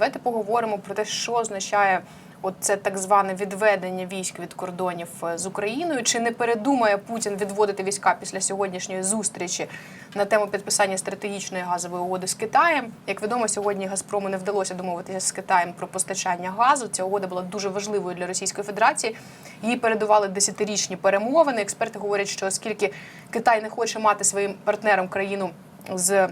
давайте поговоримо про те, що означає. От це так зване відведення військ від кордонів е, з Україною. Чи не передумає Путін відводити війська після сьогоднішньої зустрічі на тему підписання стратегічної газової угоди з Китаєм? Як відомо, сьогодні Газпрому не вдалося домовитися з Китаєм про постачання газу. Ця угода була дуже важливою для Російської Федерації. Її передували десятирічні перемовини. Експерти говорять, що оскільки Китай не хоче мати своїм партнером країну з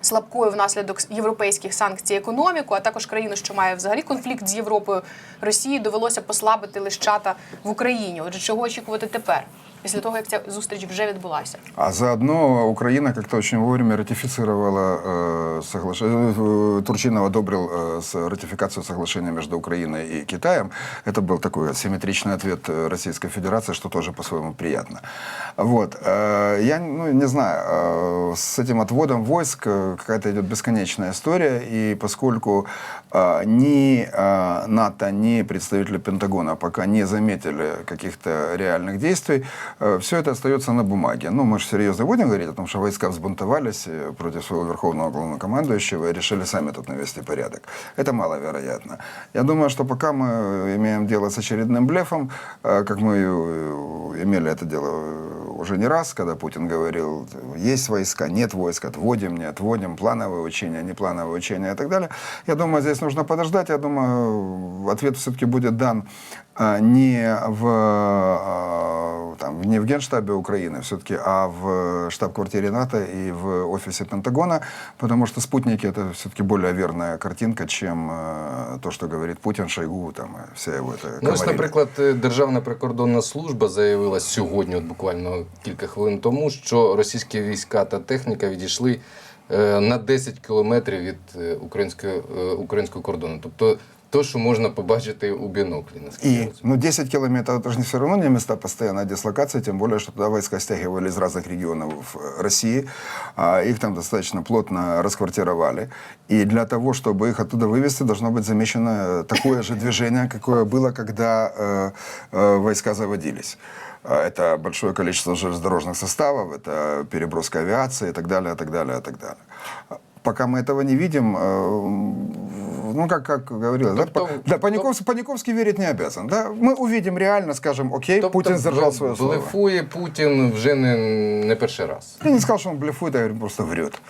слабкою внаслідок європейських санкцій економіку, а також країну, що має взагалі конфлікт з Європою, Росії довелося послабити лищата в Україні. Отже, чого очікувати тепер, після того як ця зустріч вже відбулася? А заодно Украина как-то очень вовремя ратифицировала э, соглашение, э, Турчинов одобрил э, с- ратификацию соглашения между Украиной и Китаем. Это был такой асимметричный ответ э, Российской Федерации, что тоже по-своему приятно. Вот. Э, я ну, не знаю, э, с этим отводом войск э, какая-то идет бесконечная история, и поскольку э, ни э, НАТО, ни представители Пентагона пока не заметили каких-то реальных действий, все это остается на бумаге. Ну, мы же серьезно будем говорить о том, что войска взбунтовались э, против своего верховного главнокомандующего и решили сами тут навести порядок. Это маловероятно. Я думаю, что пока мы имеем дело с очередным блефом, э, как мы э, имели это дело э, уже не раз, когда Путин говорил, есть войска, нет войск, отводим, не отводим, плановые учения, не плановые учения и так далее. Я думаю, здесь нужно подождать. Я думаю, ответ все-таки будет дан не в, не в Генштабе Украины все-таки, а в штаб-квартире НАТО и в офисе Пентагона, потому что спутники это все-таки более верная картинка, чем э, то, что говорит Путин, Шойгу, там, и вся его эта Ну, ось, комарилья. наприклад, е, Державна прикордонна служба заявила сьогодні, от буквально кілька хвилин тому, що російські війська та техніка відійшли е, на 10 кілометрів від е, українського, е, українського кордону. Тобто, то, що можна побачити у біноклі. наскільки я И, розумію. ну, 10 километров, это же не все равно не места постоянной дислокации, тем более, что туда войска стягивали из разных регионов э, России, а их там достаточно плотно расквартировали. И для того, чтобы их оттуда вывести, должно быть замечено э, такое же движение, какое было, когда э, э, войска заводились. А Это большое количество железнодорожных составов, это переброска авиации и так далее, и так далее, и так далее. А Пока мы этого не видим, э, ну, как, как говорилось, да, по- да, Паниковский, Паниковский верить не обязан. Да? Мы увидим реально, скажем, окей, Тобто Путин сдержал свое слово. Блефує Путін вже не, не перший раз. Я не сказал, что он блефует, я говорю, просто врет.